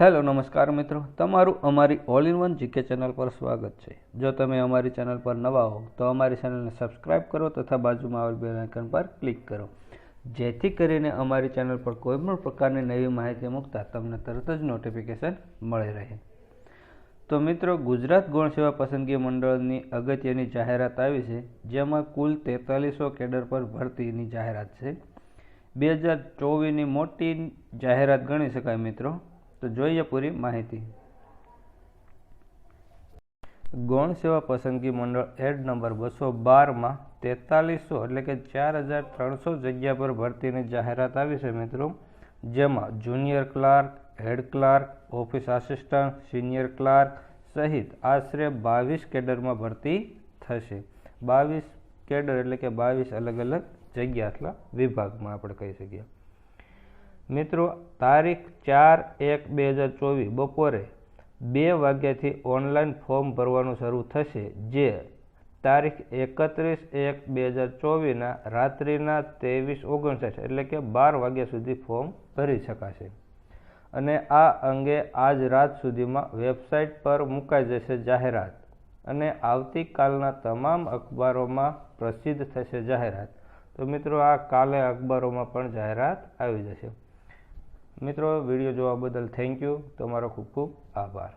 Hello, નમસ્કાર મિત્રો. તમારું અમારી all in one GK channel પર સ્વાગત છે. જો તમે અમારી ચેનલ પર નવા હો, તો અમારી ચેનલને સબસ્ક્રાઇબ કરો તથા બાજુમાં આવેલ બેલ આઇકન પર ક્લિક કરો. જેથી કરીને અમારી ચેનલ પર કોઈપણ પ્રકારની નવી માહિતી મૂકતા તમને તરત જ નોટિફિકેશન મળી રહે. તો મિત્રો, ગુજરાત ગૌણ સેવા પસંદગી મંડળની અગત્યની જાહેરાત આવી છે, જેમાં કુલ તેતાલીસો કેડર પર ભરતીની જાહેરાત છે. બે હજાર ચોવીસની મોટી જાહેરાત ગણી શકાય મિત્રો. તો જોઈએ પૂરી માહિતી. ગૌણ સેવા પસંદગી મંડળ એડ નંબર બસો બારમાં તેતાલીસો એટલે કે ચાર હજાર ત્રણસો જગ્યા પર ભરતીની જાહેરાત આવી છે મિત્રો. જેમાં junior clerk, head clerk, office assistant, senior clerk સહિત આશરે બાવીસ કેડરમાં ભરતી થશે. બાવીસ કેડર એટલે કે બાવીસ અલગ અલગ જગ્યા એટલા વિભાગમાં આપણે કહી શકીએ. મિત્રો, તારીખ ચાર એક બે હજાર ચોવીસ બપોરે બે વાગ્યાથી ઓનલાઈન ફોર્મ ભરવાનું શરૂ થશે, જે તારીખ એકત્રીસ એક બે હજાર ચોવીસના રાત્રિના ત્રેવીસ ઓગણસાઠ એટલે કે બાર વાગ્યા સુધી ફોર્મ ભરી શકાશે. અને આ અંગે આજ રાત સુધીમાં વેબસાઇટ પર મુકાઈ જશે જાહેરાત અને આવતીકાલના તમામ અખબારોમાં પ્રસિદ્ધ થશે જાહેરાત. તો મિત્રો, આ કાલે અખબારોમાં પણ જાહેરાત આવી જશે. મિત્રો વીડિયો જોવા બદલ થેન્ક યુ તમારો ખૂબ ખૂબ આભાર.